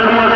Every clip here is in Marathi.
ಧರ್ಮ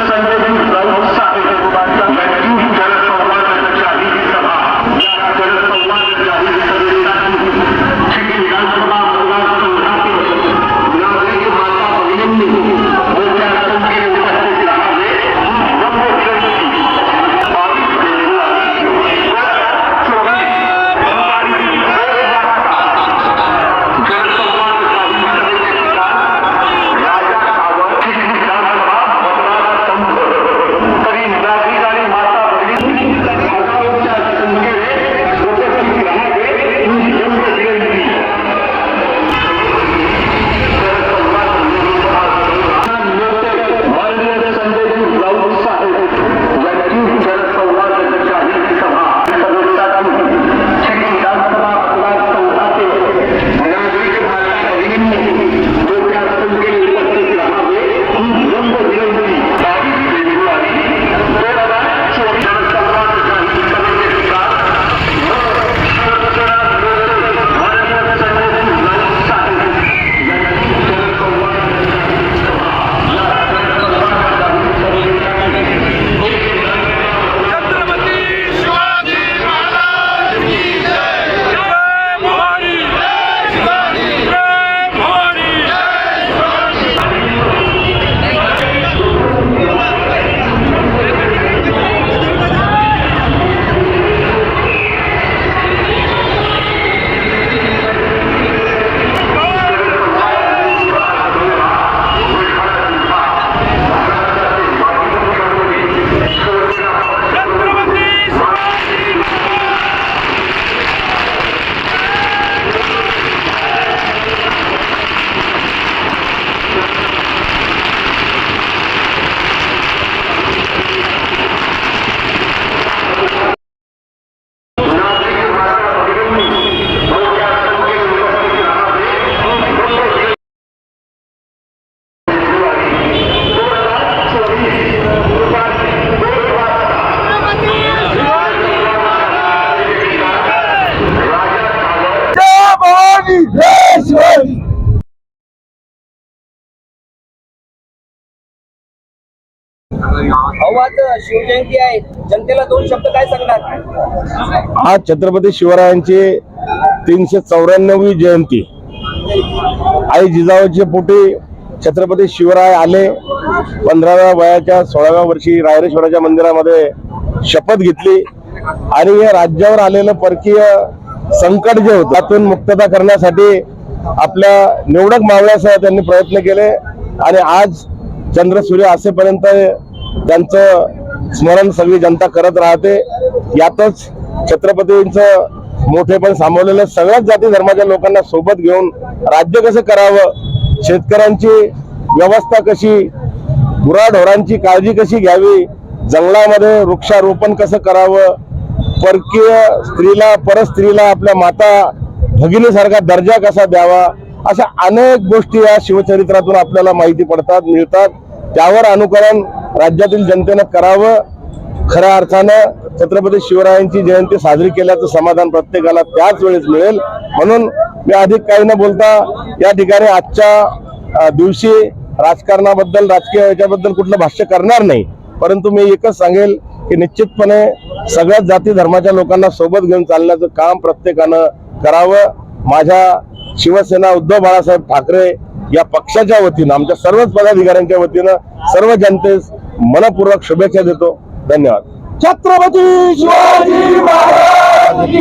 शिवाजी आज शिवजयंती आहे. जनतेला दोन शब्द काय सांगणार? आज छत्रपती शिवरायांची तीनशे चौऱ्याण्णवी जयंती. आई जिजाऊच्या पोटी छत्रपती शिवराय आले. पंधराव्या वयाच्या सोळाव्या वर्षी रायरेश्वराच्या मंदिरामध्ये शपथ घेतली. आणि या राज्यावर आलेलं परकीय संकट जे होतं त्यातून मुक्तता करण्यासाठी आपल्या निवडक मावळ्यासह त्यांनी प्रयत्न केले आणि आज चंद्र सूर्य असेपर्यंत त्यांचं स्मरण सगळी जनता करत राहते. यातच छत्रपतींचं मोठेपण सामावलेलं सगळ्याच जाती धर्माच्या लोकांना सोबत घेऊन राज्य कसं करावं शेतकऱ्यांची व्यवस्था कशी गुराढोरांची काळजी कशी घ्यावी जंगलामध्ये वृक्षारोपण कसं करावं परकीय स्त्रीला परस्त्रीला आपल्या माता भगिनीसारखा दर्जा कसा द्यावा? अशा अनेक गोष्टी या शिवचरित्रातून आपल्याला माहिती पडतात मिळतात. त्यावर अनुकरण राज्यातील जनतेनं करावं. खऱ्या अर्थानं छत्रपती शिवरायांची जयंती साजरी केल्याचं समाधान प्रत्येकाला त्याच वेळेस मिळेल. म्हणून मी अधिक काही न बोलता या ठिकाणी आजच्या दिवशी राजकारणाबद्दल राजकीय याच्याबद्दल कुठलं भाष्य करणार नाही. परंतु मी एकच सांगेल की निश्चितपणे सगळ्याच जाती धर्माच्या लोकांना सोबत घेऊन चालण्याचं काम प्रत्येकानं करावं. माझ्या शिवसेना उद्धव बाळासाहेब ठाकरे या पक्षाच्या वतीनं आमच्या सर्वच पदाधिकाऱ्यांच्या वतीनं सर्व जनतेस मनपूर्वक शुभेच्छा देतो. धन्यवाद. छत्रपती शिवाजी महाराज